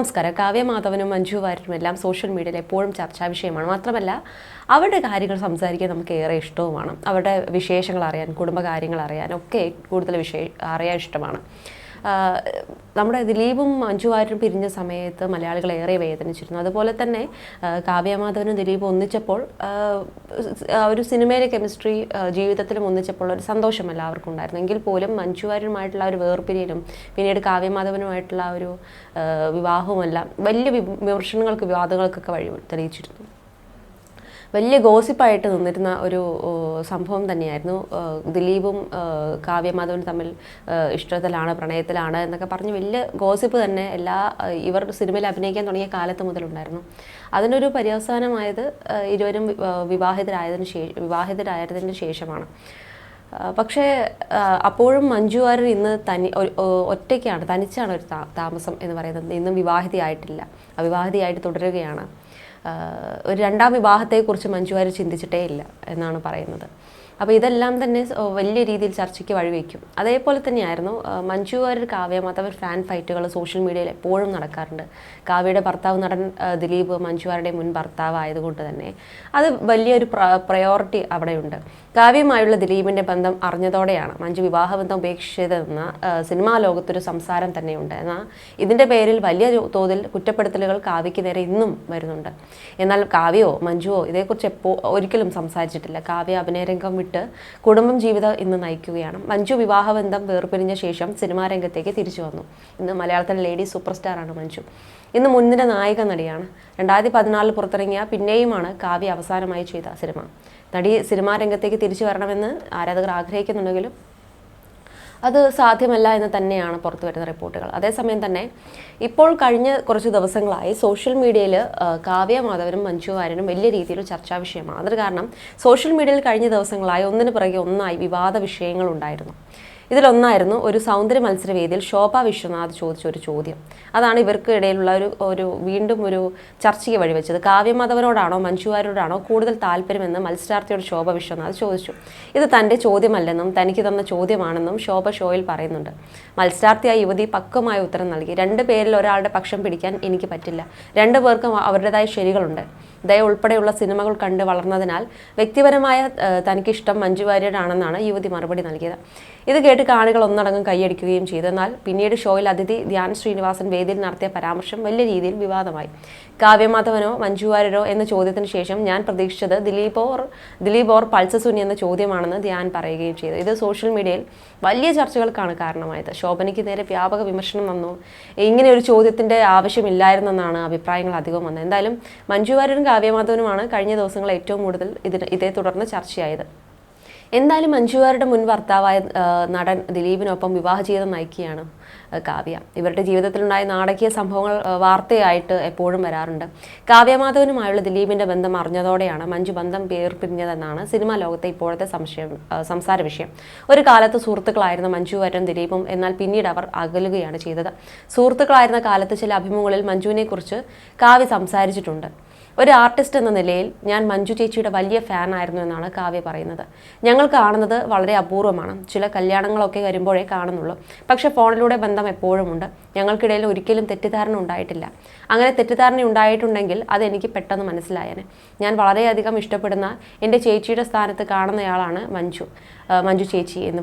നമസ്കാരം. കാവ്യ മാധവനും മഞ്ജു വാര്യരും എല്ലാം സോഷ്യൽ മീഡിയയിൽ എപ്പോഴും ചർച്ചാ വിഷയമാണ്. മാത്രമല്ല അവരുടെ കാര്യങ്ങൾ സംസാരിക്കാൻ നമുക്ക് ഏറെ ഇഷ്ടവുമാണ്. അവരുടെ വിശേഷങ്ങൾ അറിയാൻ കുടുംബകാര്യങ്ങൾ അറിയാൻ ഒക്കെ കൂടുതൽ വിശേഷ അറിയാൻ ഇഷ്ടമാണ്. നമ്മുടെ ദിലീപും മഞ്ജു വാര്യരും പിരിഞ്ഞ സമയത്ത് മലയാളികൾ ഏറെ വേദനിച്ചിരുന്നു. അതുപോലെ തന്നെ കാവ്യമാധവനും ദിലീപും ഒന്നിച്ചപ്പോൾ ഒരു സിനിമയിലെ കെമിസ്ട്രി ജീവിതത്തിലും ഒന്നിച്ചപ്പോൾ ഒരു സന്തോഷം എല്ലാവർക്കും ഉണ്ടായിരുന്നു എങ്കിൽ പോലും മഞ്ജു വാര്യരുമായിട്ടുള്ള ഒരു വേർപിരിയലും പിന്നീട് കാവ്യമാധവനുമായിട്ടുള്ള ഒരു വിവാഹവുമെല്ലാം വലിയ വിമർശനങ്ങൾക്ക് വിവാദങ്ങൾക്കൊക്കെ വഴി തെളിയിച്ചിരുന്നു. വലിയ ഗോസിപ്പായിട്ട് നിന്നിരുന്ന ഒരു സംഭവം തന്നെയായിരുന്നു. ദിലീപും കാവ്യമാധവനും തമ്മിൽ ഇഷ്ടത്തിലാണ് പ്രണയത്തിലാണ് എന്നൊക്കെ പറഞ്ഞ് വലിയ ഗോസിപ്പ് തന്നെ എല്ലാ ഇവർ സിനിമയിൽ അഭിനയിക്കാൻ തുടങ്ങിയ കാലത്ത് മുതലുണ്ടായിരുന്നു. അതിനൊരു പര്യവസാനമായത് ഇരുവരും വിവാഹിതരായതിന് ശേഷം വിവാഹിതരായതിന് ശേഷമാണ്. പക്ഷേ അപ്പോഴും മഞ്ജു വാര്യർ ഇന്ന് തനി ഒറ്റയ്ക്കാണ് തനിച്ചാണ് ഒരു താമസം എന്ന് പറയുന്നത്. ഇന്നും വിവാഹിതയായിട്ടില്ല. അവിവാഹിതയായിട്ട് തുടരുകയാണ്. ഒരു രണ്ടാം വിവാഹത്തെക്കുറിച്ച് മഞ്ജു വാര്യർ ചിന്തിച്ചിട്ടേ ഇല്ല എന്നാണ് പറയുന്നത്. അപ്പോൾ ഇതെല്ലാം തന്നെ വലിയ രീതിയിൽ ചർച്ചയ്ക്ക് വഴിവെക്കും. അതേപോലെ തന്നെയായിരുന്നു മഞ്ജു വാര്യർ കാവ്യ മാധവൻ ഫാൻ ഫൈറ്റുകൾ സോഷ്യൽ മീഡിയയിൽ എപ്പോഴും നടക്കാറുണ്ട്. കാവ്യയുടെ ഭർത്താവ് നടൻ ദിലീപ് മഞ്ജു മുൻ ഭർത്താവ് ആയതുകൊണ്ട് തന്നെ അത് വലിയൊരു പ്രയോറിറ്റി അവിടെയുണ്ട്. കാവ്യമായുള്ള ദിലീപിന്റെ ബന്ധം അറിഞ്ഞതോടെയാണ് മഞ്ജു വിവാഹബന്ധം ഉപേക്ഷിച്ചതെന്ന ആഹ് സിനിമാ ലോകത്തൊരു സംസാരം തന്നെയുണ്ട്. എന്നാൽ ഇതിന്റെ പേരിൽ വലിയ തോതിൽ കുറ്റപ്പെടുത്തലുകൾ കാവ്യയ്ക്ക് നേരെ ഇന്നും വരുന്നുണ്ട്. എന്നാൽ കാവ്യയോ മഞ്ജുവോ ഇതേക്കുറിച്ച് എപ്പോ ഒരിക്കലും സംസാരിച്ചിട്ടില്ല. കാവ്യ അഭിനയരംഗം വിട്ട് കുടുംബം ജീവിതം ഇന്ന് നയിക്കുകയാണ്. മഞ്ജു വിവാഹബന്ധം വേർപിരിഞ്ഞ ശേഷം സിനിമാ രംഗത്തേക്ക് തിരിച്ചു വന്നു. ഇന്ന് മലയാളത്തിലെ ലേഡി സൂപ്പർ സ്റ്റാറാണ് മഞ്ജു. ഇന്ന് മുൻനിര നായക നടിയാണ്. രണ്ടായിരത്തി പതിനാലിൽ പുറത്തിറങ്ങിയ പിന്നെയുമാണ് കാവ്യ അവസാനമായി ചെയ്ത സിനിമ. നടി സിനിമാ രംഗത്തേക്ക് തിരിച്ചു വരണമെന്ന് ആരാധകർ ആഗ്രഹിക്കുന്നുണ്ടെങ്കിലും അത് സാധ്യമല്ല എന്ന് തന്നെയാണ് പുറത്തു വരുന്ന റിപ്പോർട്ടുകൾ. അതേസമയം തന്നെ ഇപ്പോൾ കഴിഞ്ഞ കുറച്ച് ദിവസങ്ങളായി സോഷ്യൽ മീഡിയയിൽ കാവ്യ മാധവനും മഞ്ജു വാര്യനും വലിയ രീതിയിൽ ചർച്ചാ വിഷയമാണ്. അതിന് കാരണം സോഷ്യൽ മീഡിയയിൽ കഴിഞ്ഞ ദിവസങ്ങളായി ഒന്നിന് പിറകെ ഒന്നായി വിവാദ വിഷയങ്ങൾ ഉണ്ടായിരുന്നു. ഇതിലൊന്നായിരുന്നു ഒരു സൗന്ദര്യ മത്സരവേദിയിൽ ശോഭ വിശ്വനാഥ് ചോദിച്ച ഒരു ചോദ്യം. അതാണ് ഇവർക്ക് ഇടയിലുള്ള ഒരു ഒരു വീണ്ടും ഒരു ചർച്ചയ്ക്ക് വഴിവെച്ചത്. കാവ്യമാധവനോടാണോ മഞ്ജുവാരോടാണോ കൂടുതൽ താല്പര്യമെന്ന് മത്സരാർത്ഥിയോട് ശോഭ വിശ്വനാഥ് ചോദിച്ചു. ഇത് തന്റെ ചോദ്യമല്ലെന്നും തനിക്ക് തന്ന ചോദ്യമാണെന്നും ശോഭ ഷോയിൽ പറയുന്നുണ്ട്. മത്സരാർത്ഥിയായ യുവതി പക്വമായ ഉത്തരം നൽകി. രണ്ട് പേരിൽ ഒരാളുടെ പക്ഷം പിടിക്കാൻ എനിക്ക് പറ്റില്ല. രണ്ടു പേർക്കും അവരുടേതായ ശരികളുണ്ട്. ദയ ഉൾപ്പെടെയുള്ള സിനിമകൾ കണ്ട് വളർന്നതിനാൽ വ്യക്തിപരമായ തനിക്കിഷ്ടം മഞ്ജു വാര്യരാണെന്നാണ് യുവതി മറുപടി നൽകിയത്. ഇത് കേട്ട് കാണികൾ ഒന്നടങ്കം കൈയടിക്കുകയും ചെയ്തു. എന്നാൽ പിന്നീട് ഷോയിൽ അതിഥി ധ്യാൻ ശ്രീനിവാസൻ വേദിയിൽ നടത്തിയ പരാമർശം വലിയ രീതിയിൽ വിവാദമായി. കാവ്യമാധവനോ മഞ്ജുവാരരോ എന്ന ചോദ്യത്തിന് ശേഷം ഞാൻ പ്രതീക്ഷിച്ചത് ദിലീപ് ഓർ ദിലീപ് ഓർ പൾസസുനി എന്ന ചോദ്യമാണെന്ന് ധ്യാൻ പറയുകയും ചെയ്തു. ഇത് സോഷ്യൽ മീഡിയയിൽ വലിയ ചർച്ചകൾക്കാണ് കാരണമായത്. ശോഭനയ്ക്ക് നേരെ വ്യാപക വിമർശനം വന്നു. ഇങ്ങനെ ഒരു ചോദ്യത്തിന്റെ ആവശ്യമില്ലായിരുന്നെന്നാണ് അഭിപ്രായങ്ങൾ അധികം വന്നത്. എന്തായാലും മഞ്ജുവാരനും കാവ്യമാധവനുമാണ് കഴിഞ്ഞ ദിവസങ്ങൾ ഏറ്റവും കൂടുതൽ ഇതിന് ഇതേ തുടർന്ന് ചർച്ചയായത്. എന്തായാലും മഞ്ജുവാരുടെ മുൻ ഭർത്താവായ നടൻ ദിലീപിനൊപ്പം വിവാഹ ജീവിതം നയിക്കുകയാണ് കാവ്യ. ഇവരുടെ ജീവിതത്തിലുണ്ടായ നാടകീയ സംഭവങ്ങൾ വാർത്തയായിട്ട് എപ്പോഴും വരാറുണ്ട്. കാവ്യമാധവനുമായുള്ള ദിലീപിന്റെ ബന്ധം അറിഞ്ഞതോടെയാണ് മഞ്ജു ബന്ധം വേർപിരിഞ്ഞതെന്നാണ് സിനിമാ ലോകത്തെ ഇപ്പോഴത്തെ സംശയം സംസാര വിഷയം. ഒരു കാലത്ത് സുഹൃത്തുക്കളായിരുന്ന മഞ്ജു വരും ദിലീപും എന്നാൽ പിന്നീട് അവർ അകലുകയാണ് ചെയ്തത്. സുഹൃത്തുക്കളായിരുന്ന കാലത്ത് ചില അഭിമുഖങ്ങളിൽ മഞ്ജുവിനെക്കുറിച്ച് കാവ്യ സംസാരിച്ചിട്ടുണ്ട്. ഒരു ആർട്ടിസ്റ്റ് എന്ന നിലയിൽ ഞാൻ മഞ്ജു ചേച്ചിയുടെ വലിയ ഫാൻ ആയിരുന്നു എന്നാണ് കാവ്യ പറയുന്നത്. ഞങ്ങൾ കാണുന്നത് വളരെ അപൂർവമാണ്. ചില കല്യാണങ്ങളൊക്കെ വരുമ്പോഴേ കാണുന്നുള്ളൂ. പക്ഷേ ഫോണിലൂടെ ബന്ധം എപ്പോഴും ഉണ്ട് ഞങ്ങൾക്കിടയിൽ ഒരിക്കലും തെറ്റിദ്ധാരണ ഉണ്ടായിട്ടില്ല. അങ്ങനെ തെറ്റിദ്ധാരണ ഉണ്ടായിട്ടുണ്ടെങ്കിൽ അതെനിക്ക് പെട്ടെന്ന് മനസ്സിലായേനെ. ഞാൻ വളരെയധികം ഇഷ്ടപ്പെടുന്ന എന്റെ ചേച്ചിയുടെ സ്ഥാനത്ത് കാണുന്നയാളാണ് മഞ്ജു. മഞ്ജു ചേച്ചി എന്ന്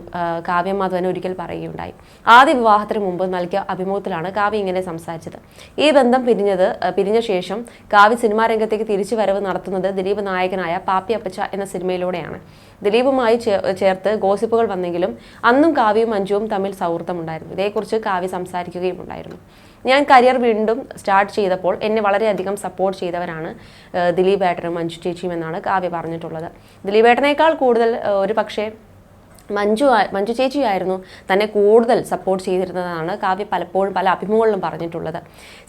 കാവ്യമാധവൻ കാവ്യ മാധവൻ ഒരിക്കൽ പറയുകയുണ്ടായി. ആദ്യ വിവാഹത്തിന് മുമ്പ് നൽകിയ അഭിമുഖത്തിലാണ് കാവ്യ ഇങ്ങനെ സംസാരിച്ചത്. ഈ ബന്ധം പിരിഞ്ഞത് പിരിഞ്ഞ ശേഷം കാവ്യ സിനിമാ രംഗത്തേക്ക് തിരിച്ചു വരവ് നടത്തുന്നത് ദിലീപ് നായകനായ പാപ്പി അപ്പച്ച എന്ന സിനിമയിലൂടെയാണ്. ദിലീപുമായി ചേർത്ത് ഗോസിപ്പുകൾ വന്നെങ്കിലും അന്നും കാവ്യയും മഞ്ജുവും തമ്മിൽ സൗഹൃദമുണ്ടായിരുന്നു. ഇതേക്കുറിച്ച് കാവ്യ സംസാരിക്കുകയും ഉണ്ടായിരുന്നു. ഞാൻ കരിയർ വീണ്ടും സ്റ്റാർട്ട് ചെയ്തപ്പോൾ എന്നെ വളരെയധികം സപ്പോർട്ട് ചെയ്തവരാണ് ദിലീപ് ഏട്ടനും മഞ്ജു ചേച്ചിയും എന്നാണ് കാവ്യ പറഞ്ഞിട്ടുള്ളത്. ദിലീപ് ഏട്ടനേക്കാൾ കൂടുതൽ ഒരു പക്ഷേ മഞ്ജു മഞ്ജു ചേച്ചിയായിരുന്നു തന്നെ കൂടുതൽ സപ്പോർട്ട് ചെയ്തിരുന്നതാണ്. കാവ്യ പലപ്പോഴും പല അഭിമുഖങ്ങളിലും പറഞ്ഞിട്ടുള്ളത്.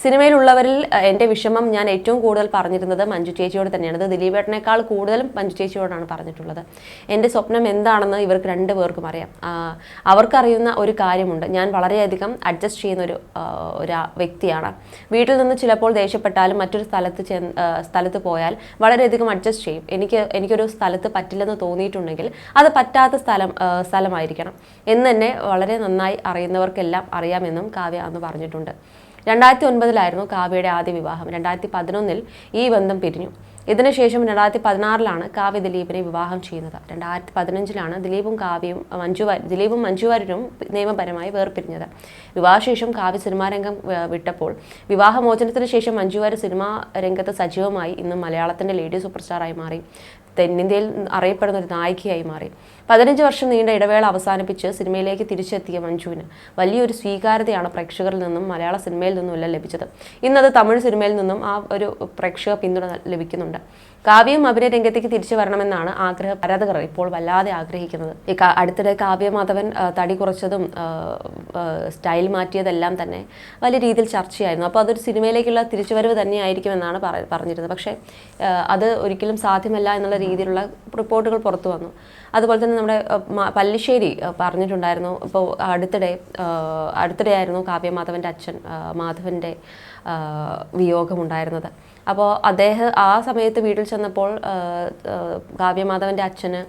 സിനിമയിലുള്ളവരിൽ എന്റെ വിഷമം ഞാൻ ഏറ്റവും കൂടുതൽ പറഞ്ഞിരുന്നത് മഞ്ജു ചേച്ചിയോട് തന്നെയാണ് അത് ദിലീപേട്ടനേക്കാൾ കൂടുതലും മഞ്ജു ചേച്ചിയോടാണ് പറഞ്ഞിട്ടുള്ളത്. എന്റെ സ്വപ്നം എന്താണെന്ന് ഇവർക്ക് രണ്ട് പേർക്കും അറിയാം. അവർക്കറിയുന്ന ഒരു കാര്യമുണ്ട്. ഞാൻ വളരെയധികം അഡ്ജസ്റ്റ് ചെയ്യുന്ന ഒരു ഒരു വ്യക്തിയാണ്. വീട്ടിൽ നിന്ന് ചിലപ്പോൾ ദേഷ്യപ്പെട്ടാലും മറ്റൊരു സ്ഥലത്ത് ചെന്ന് സ്ഥലത്ത് പോയാൽ വളരെയധികം അഡ്ജസ്റ്റ് ചെയ്യും. എനിക്ക് എനിക്കൊരു സ്ഥലത്ത് പറ്റില്ലെന്ന് തോന്നിയിട്ടുണ്ടെങ്കിൽ അത് പറ്റാത്ത സ്ഥലം സ്ഥലമായിരിക്കണം. എന്ന് തന്നെ വളരെ നന്നായി അറിയുന്നവർക്കെല്ലാം അറിയാമെന്നും കാവ്യ അന്ന് പറഞ്ഞിട്ടുണ്ട്. രണ്ടായിരത്തി ഒൻപതിലായിരുന്നു കാവ്യയുടെ ആദ്യ വിവാഹം. രണ്ടായിരത്തി പതിനൊന്നിൽ ഈ ബന്ധം പിരിഞ്ഞു. ഇതിനുശേഷം രണ്ടായിരത്തി പതിനാറിലാണ് കാവ്യ ദിലീപിനെ വിവാഹം ചെയ്യുന്നത്. രണ്ടായിരത്തി പതിനഞ്ചിലാണ് ദിലീപും കാവ്യയും മഞ്ജു ദിലീപും മഞ്ജുവാര്യരും നിയമപരമായി വേർപിരിഞ്ഞത്. വിവാഹശേഷം കാവ്യ സിനിമാ രംഗം വിട്ടപ്പോൾ വിവാഹമോചനത്തിന് ശേഷം മഞ്ജുവാര്യർ സിനിമാ രംഗത്ത് സജീവമായി ഇന്ന് മലയാളത്തിന്റെ ലേഡി സൂപ്പർ സ്റ്റാറായി മാറി. തെന്നിന്ത്യയിൽ അറിയപ്പെടുന്ന ഒരു നായികയായി മാറി. പതിനഞ്ച് വർഷം നീണ്ട ഇടവേള അവസാനിപ്പിച്ച് സിനിമയിലേക്ക് തിരിച്ചെത്തിയ മഞ്ജുവിന് വലിയൊരു സ്വീകാര്യതയാണ് പ്രേക്ഷകരിൽ നിന്നും മലയാള സിനിമയിൽ നിന്നും എല്ലാം ലഭിച്ചത്. ഇന്നത് തമിഴ് സിനിമയിൽ നിന്നും ആ ഒരു പ്രേക്ഷക പിന്തുണ ലഭിക്കുന്നുണ്ട്. കാവ്യം അഭിനയ രംഗത്തേക്ക് തിരിച്ചു വരണമെന്നാണ് ആഗ്രഹ ആരാധകർ ഇപ്പോൾ വല്ലാതെ ആഗ്രഹിക്കുന്നത്. അടുത്തിടെ കാവ്യ മാധവൻ ആ, തടി കുറച്ചതും സ്റ്റൈൽ മാറ്റിയതെല്ലാം തന്നെ വലിയ രീതിയിൽ ചർച്ചയായിരുന്നു. അപ്പോൾ അതൊരു സിനിമയിലേക്കുള്ള തിരിച്ചുവരവ് തന്നെയായിരിക്കുമെന്നാണ് പറ- പറഞ്ഞിരുന്നത്. പക്ഷേ അത് ഒരിക്കലും സാധ്യമല്ല എന്നുള്ള രീതിയിലുള്ള റിപ്പോർട്ടുകൾ പുറത്തു വന്നു. അതുപോലെ തന്നെ നമ്മുടെ പല്ലിശ്ശേരി പറഞ്ഞിട്ടുണ്ടായിരുന്നു. ഇപ്പോൾ അടുത്തിടെ അടുത്തിടെ ആയിരുന്നു കാവ്യ മാധവന്റെ അച്ഛൻ മാധവന്റെ വിയോഗമുണ്ടായിരുന്നത്. അപ്പോൾ അദ്ദേഹം ആ സമയത്ത് വീട്ടിൽ ചെന്നപ്പോൾ കാവ്യമാധവന്റെ അച്ഛന്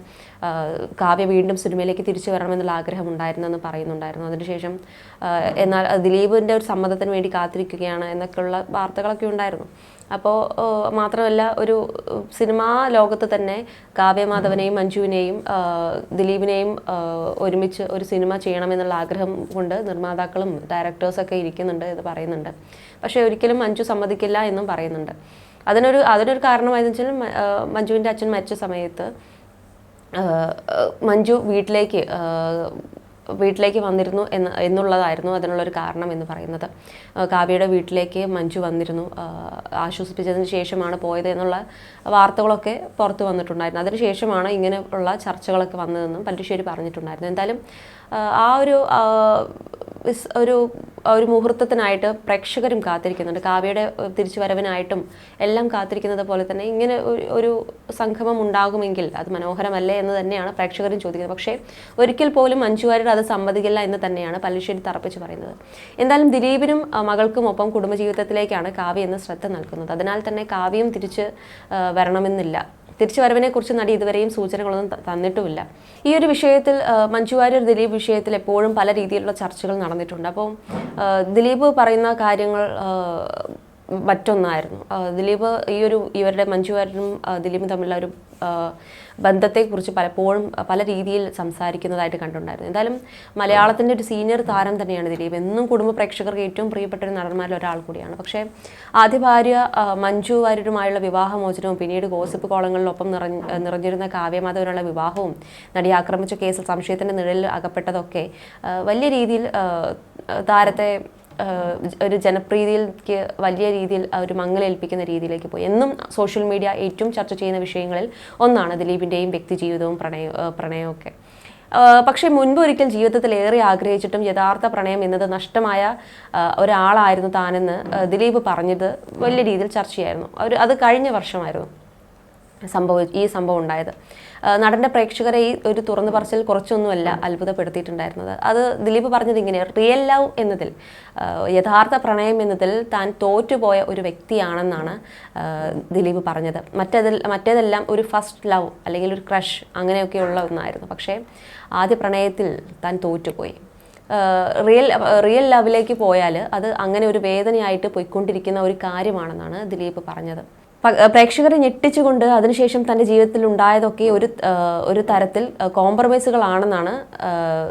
കാവ്യ വീണ്ടും സിനിമയിലേക്ക് തിരിച്ചു വരണമെന്നുള്ള ആഗ്രഹം ഉണ്ടായിരുന്നെന്ന് പറയുന്നുണ്ടായിരുന്നു. അതിനുശേഷം എന്നാൽ ദിലീപിന്റെ ഒരു സമ്മതത്തിന് വേണ്ടി കാത്തിരിക്കുകയാണ് എന്നൊക്കെയുള്ള വാർത്തകളൊക്കെ ഉണ്ടായിരുന്നു. അപ്പോൾ മാത്രമല്ല ഒരു സിനിമാ ലോകത്ത് തന്നെ കാവ്യമാധവനെയും മഞ്ജുവിനെയും ആ, ദിലീപിനെയും ഒരുമിച്ച് ഒരു സിനിമ ചെയ്യണമെന്നുള്ള ആഗ്രഹം കൊണ്ട് നിർമ്മാതാക്കളും ഡയറക്ടേഴ്സൊക്കെ ഇരിക്കുന്നുണ്ട് എന്ന് പറയുന്നുണ്ട്. പക്ഷേ ഒരിക്കലും മഞ്ജു സമ്മതിക്കില്ല എന്നും പറയുന്നുണ്ട്. അതിനൊരു അതിനൊരു കാരണമായതെന്ന് വെച്ചാൽ മഞ്ജുവിന്റെ അച്ഛൻ മരിച്ച സമയത്ത് മഞ്ജു വീട്ടിലേക്ക് വീട്ടിലേക്ക് വന്നിരുന്നു എന്ന് എന്നുള്ളതായിരുന്നു അതിനുള്ളൊരു കാരണം എന്ന് പറയുന്നത്. കാവ്യയുടെ വീട്ടിലേക്ക് മഞ്ജു വന്നിരുന്നു. ആശ്വസിപ്പിച്ചതിന് ശേഷമാണ് പോയത് എന്നുള്ള വാർത്തകളൊക്കെ പുറത്തു വന്നിട്ടുണ്ടായിരുന്നു. അതിനുശേഷമാണ് ഇങ്ങനെ ഉള്ള ചർച്ചകളൊക്കെ വന്നതെന്നും പല്ലുശ്ശേരി പറഞ്ഞിട്ടുണ്ടായിരുന്നു. എന്തായാലും ആ ഒരു ഒരു ഒരു മുഹൂർത്തത്തിനായിട്ട് പ്രേക്ഷകരും കാത്തിരിക്കുന്നുണ്ട്. കാവ്യയുടെ തിരിച്ചു തിരിച്ചുവരവിനായിട്ടും എല്ലാം കാത്തിരിക്കുന്നത് പോലെ തന്നെ ഇങ്ങനെ ഒരു- സംഗമം ഉണ്ടാകുമെങ്കിൽ അത് മനോഹരമല്ലേ എന്ന് തന്നെയാണ് പ്രേക്ഷകരും ചോദിക്കുന്നത്. പക്ഷേ ഒരിക്കൽ പോലും മഞ്ജു വാര്യർ അത് സമ്മതിക്കില്ല എന്ന് തന്നെയാണ് പല്ലിശ്ശേരി തറപ്പിച്ച് പറയുന്നത്. എന്തായാലും ദിലീപിനും മകൾക്കും ഒപ്പം കുടുംബജീവിതത്തിലേക്കാണ് കാവ്യ എന്ന് ശ്രദ്ധ നൽകുന്നത്. അതിനാൽ തന്നെ കാവ്യം തിരിച്ച് വരണമെന്നില്ല. തിരിച്ചു വരവിനെ കുറിച്ച് നടി ഇതുവരെയും സൂചനകളൊന്നും തന്നിട്ടുമില്ല. ഈ ഒരു വിഷയത്തിൽ മഞ്ജുവാര്യർ മഞ്ജു വാര്യർ ദിലീപ് വിഷയത്തിൽ എപ്പോഴും പല രീതിയിലുള്ള ചർച്ചകൾ നടന്നിട്ടുണ്ട്. അപ്പോൾ ദിലീപ് പറയുന്ന കാര്യങ്ങൾ മറ്റൊന്നായിരുന്നു. ദിലീപ് ഈ ഒരു ഇവരുടെ മഞ്ജു വാര്യരും ദിലീപും തമ്മിലുള്ള ഒരു ബന്ധത്തെക്കുറിച്ച് പലപ്പോഴും പല രീതിയിൽ സംസാരിക്കുന്നതായിട്ട് കണ്ടിട്ടുണ്ടായിരുന്നു. എന്തായാലും മലയാളത്തിന്റെ ഒരു സീനിയർ താരം തന്നെയാണ് ദിലീപ്. എന്നും കുടുംബ പ്രേക്ഷകർക്ക് ഏറ്റവും പ്രിയപ്പെട്ട ഒരു നടന്മാരിൽ ഒരാൾ കൂടിയാണ്. പക്ഷേ ആദ്യ ഭാര്യ മഞ്ജു വാര്യരുമായുള്ള വിവാഹമോചനവും പിന്നീട് ഗോസിപ്പ് കോളങ്ങളിലൊപ്പം നിറഞ്ഞ നിറഞ്ഞിരുന്ന കാവ്യമാധവനുള്ള വിവാഹവും നടി ആക്രമിച്ച കേസിൽ സംശയത്തിന്റെ നിഴലിൽ അകപ്പെട്ടതൊക്കെ വലിയ രീതിയിൽ താരത്തെ ഒരു ജനപ്രീതിയിലേക്ക് വലിയ രീതിയിൽ ഒരു മങ്ങലേൽപ്പിക്കുന്ന രീതിയിലേക്ക് പോയി. എന്നും സോഷ്യൽ മീഡിയ ഏറ്റവും ചർച്ച ചെയ്യുന്ന വിഷയങ്ങളിൽ ഒന്നാണ് ദിലീപിന്റെയും വ്യക്തിജീവിതവും പ്രണയ പ്രണയമൊക്കെ. പക്ഷേ മുൻപ് ഒരിക്കൽ ജീവിതത്തിൽ ഏറെ ആഗ്രഹിച്ചിട്ടും യഥാർത്ഥ പ്രണയം എന്നത് നഷ്ടമായ ഒരാളായിരുന്നു താനെന്ന് ദിലീപ് പറഞ്ഞത് വലിയ രീതിയിൽ ചർച്ചയായിരുന്നു. അവർ അത് കഴിഞ്ഞ വർഷമായിരുന്നു. സംഭവം ഈ സംഭവം ഉണ്ടായത്. നടന്റെ പ്രേക്ഷകരെ ഈ ഒരു തുറന്നു പറച്ചിൽ കുറച്ചൊന്നുമല്ല അത്ഭുതപ്പെടുത്തിയിട്ടുണ്ടായിരുന്നത്. അത് ദിലീപ് പറഞ്ഞത് ഇങ്ങനെ റിയൽ ലവ് എന്നതിൽ യഥാർത്ഥ പ്രണയം എന്നതിൽ താൻ തോറ്റുപോയ ഒരു വ്യക്തിയാണെന്നാണ് ദിലീപ് പറഞ്ഞത്. മറ്റേതിൽ മറ്റേതെല്ലാം ഒരു ഫസ്റ്റ് ലവ് അല്ലെങ്കിൽ ഒരു ക്രഷ് അങ്ങനെയൊക്കെയുള്ള ഒന്നായിരുന്നു. പക്ഷേ ആദ്യ പ്രണയത്തിൽ താൻ തോറ്റുപോയി. റിയൽ റിയൽ ലവിലേക്ക് പോയാൽ അത് അങ്ങനെ ഒരു വേദനയായിട്ട് പോയിക്കൊണ്ടിരിക്കുന്ന ഒരു കാര്യമാണെന്നാണ് ദിലീപ് പറഞ്ഞത്. പ്രേക്ഷകരെ ഞെട്ടിച്ചുകൊണ്ട് അതിനുശേഷം തന്റെ ജീവിതത്തിൽ ഉണ്ടായതൊക്കെ ഒരു ഒരു തരത്തിൽ കോംപ്രമൈസുകളാണെന്നാണ്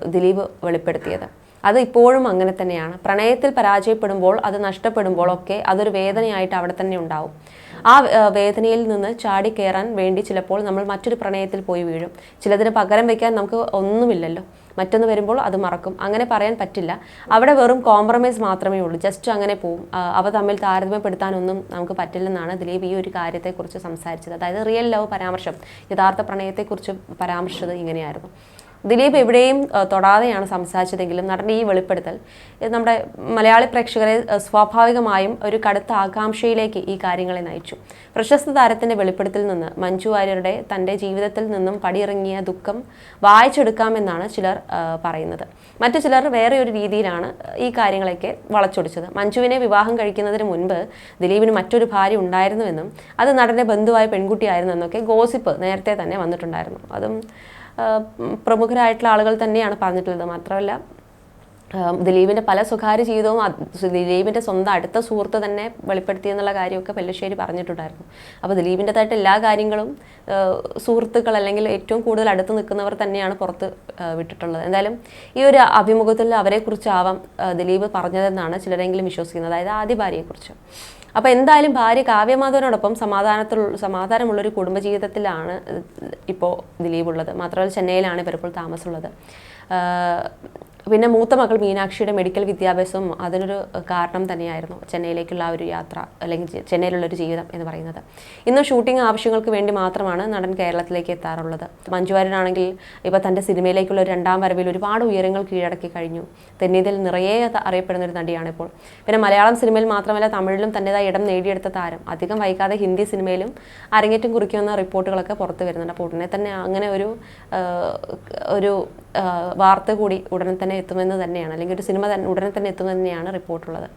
ദിലീപ് വെളിപ്പെടുത്തിയത്. അത് ഇപ്പോഴും അങ്ങനെ തന്നെയാണ്. പ്രണയത്തിൽ പരാജയപ്പെടുമ്പോൾ അത് നഷ്ടപ്പെടുമ്പോഴൊക്കെ അതൊരു വേദനയായിട്ട് അവിടെ തന്നെ ഉണ്ടാവും. ആ, വേദനയിൽ നിന്ന് ചാടി കയറാൻ വേണ്ടി ചിലപ്പോൾ നമ്മൾ മറ്റൊരു പ്രണയത്തിൽ പോയി വീഴും. ചിലതിന് പകരം വയ്ക്കാൻ നമുക്ക് ഒന്നുമില്ലല്ലോ. മറ്റൊന്ന് വരുമ്പോൾ അത് മറക്കും. അങ്ങനെ പറയാൻ പറ്റില്ല. അവിടെ വെറും കോംപ്രമൈസ് മാത്രമേ ഉള്ളൂ. ജസ്റ്റ് അങ്ങനെ പോവും. അവ തമ്മിൽ താരതമ്യപ്പെടുത്താനൊന്നും നമുക്ക് പറ്റില്ലെന്നാണ് ദിലീപ് ഈ ഒരു കാര്യത്തെക്കുറിച്ച് സംസാരിച്ചത്. അതായത് റിയൽ ലവ് പരാമർശം. യഥാർത്ഥ പ്രണയത്തെക്കുറിച്ച് പരാമർശിച്ചത് ഇങ്ങനെയായിരുന്നു. ദിലീപ് എവിടെയും തൊടാതെയാണ് സംസാരിച്ചതെങ്കിലും നടന്റെ ഈ വെളിപ്പെടുത്തൽ. നമ്മുടെ മലയാളി പ്രേക്ഷകരെ സ്വാഭാവികമായും ഒരു കടുത്ത ആകാംക്ഷയിലേക്ക് ഈ കാര്യങ്ങളെ നയിച്ചു. പ്രശസ്ത താരത്തിന്റെ വെളിപ്പെടുത്തൽ നിന്ന് മഞ്ജു വാര്യരുടെ തന്റെ ജീവിതത്തിൽ നിന്നും പടിയിറങ്ങിയ ദുഃഖം വായിച്ചെടുക്കാമെന്നാണ് ചിലർ പറയുന്നത്. മറ്റു ചിലർ വേറെ ഒരു രീതിയിലാണ് ഈ കാര്യങ്ങളൊക്കെ വളച്ചൊടിച്ചത്. മഞ്ജുവിനെ വിവാഹം കഴിക്കുന്നതിന് മുൻപ് ദിലീപിന് മറ്റൊരു ഭാര്യ ഉണ്ടായിരുന്നുവെന്നും അത് നടന്റെ ബന്ധുവായ പെൺകുട്ടിയായിരുന്നു എന്നൊക്കെ ഗോസിപ്പ് നേരത്തെ തന്നെ വന്നിട്ടുണ്ടായിരുന്നു. അതും പ്രമുഖരായിട്ടുള്ള ആളുകൾ തന്നെയാണ് പറഞ്ഞിട്ടുള്ളത്. മാത്രമല്ല ദിലീപിന്റെ പല സ്വകാര്യ ജീവിതവും ദിലീപിന്റെ സ്വന്തം അടുത്ത സുഹൃത്ത് തന്നെ വെളിപ്പെടുത്തി എന്നുള്ള കാര്യമൊക്കെ പെല്ലശ്ശേരി പറഞ്ഞിട്ടുണ്ടായിരുന്നു. അപ്പോൾ ദിലീപിന്റെതായിട്ട് എല്ലാ കാര്യങ്ങളും സുഹൃത്തുക്കൾ അല്ലെങ്കിൽ ഏറ്റവും കൂടുതൽ അടുത്ത് നിൽക്കുന്നവർ തന്നെയാണ് പുറത്ത് വിട്ടിട്ടുള്ളത്. എന്തായാലും ഈ ഒരു അഭിമുഖത്തിൽ അവരെക്കുറിച്ചാവാം ദിലീപ് പറഞ്ഞതെന്നാണ് ചിലരെങ്കിലും വിശ്വസിക്കുന്നത്. അതായത് ആദ്യ ഭാര്യയെക്കുറിച്ച് അപ്പോൾ എന്തായാലും ഭാര്യ കാവ്യമാധവനോടൊപ്പം സമാധാനത്തിൽ സമാധാനമുള്ളൊരു കുടുംബജീവിതത്തിലാണ് ഇപ്പോൾ ദിലീപ് ഉള്ളത് മാത്രമല്ല ചെന്നൈയിലാണ് ഇവരിപ്പോൾ താമസമുള്ളത്. പിന്നെ മൂത്ത മകൾ മീനാക്ഷിയുടെ മെഡിക്കൽ വിദ്യാഭ്യാസവും അതിനൊരു കാരണം തന്നെയായിരുന്നു ചെന്നൈയിലേക്കുള്ള ആ ഒരു യാത്ര അല്ലെങ്കിൽ ചെന്നൈയിലുള്ളൊരു ജീവിതം എന്ന് പറയുന്നത്. ഇന്ന് ഷൂട്ടിംഗ് ആവശ്യങ്ങൾക്ക് വേണ്ടി മാത്രമാണ് നടൻ കേരളത്തിലേക്ക് എത്താറുള്ളത്. മഞ്ജുവാരനാണെങ്കിൽ ഇപ്പോൾ തന്റെ സിനിമയിലേക്കുള്ള രണ്ടാം വരവിൽ ഒരുപാട് ഉയരങ്ങൾ കീഴടക്കി കഴിഞ്ഞു. തെന്നിതിൽ നിറയെ അറിയപ്പെടുന്ന ഒരു നടിയാണ് ഇപ്പോൾ. പിന്നെ മലയാളം സിനിമയിൽ മാത്രമല്ല തമിഴിലും തന്റെതായ ഇടം നേടിയെടുത്ത താരം. അധികം വൈകാതെ ഹിന്ദി സിനിമയിലും അരങ്ങേറ്റം കുറിക്കുമെന്ന റിപ്പോർട്ടുകളൊക്കെ പുറത്ത് വരുന്നുണ്ട്. അപ്പോൾ ഉടനെ തന്നെ അങ്ങനെ ഒരു ഒരു വാർത്ത കൂടി ഉടനെ തന്നെ എത്തുമെന്ന് തന്നെയാണ്. അല്ലെങ്കിൽ ഒരു സിനിമ തന്നെ ഉടനെ തന്നെ എത്തുമെന്ന് തന്നെയാണ് റിപ്പോർട്ടുള്ളത്.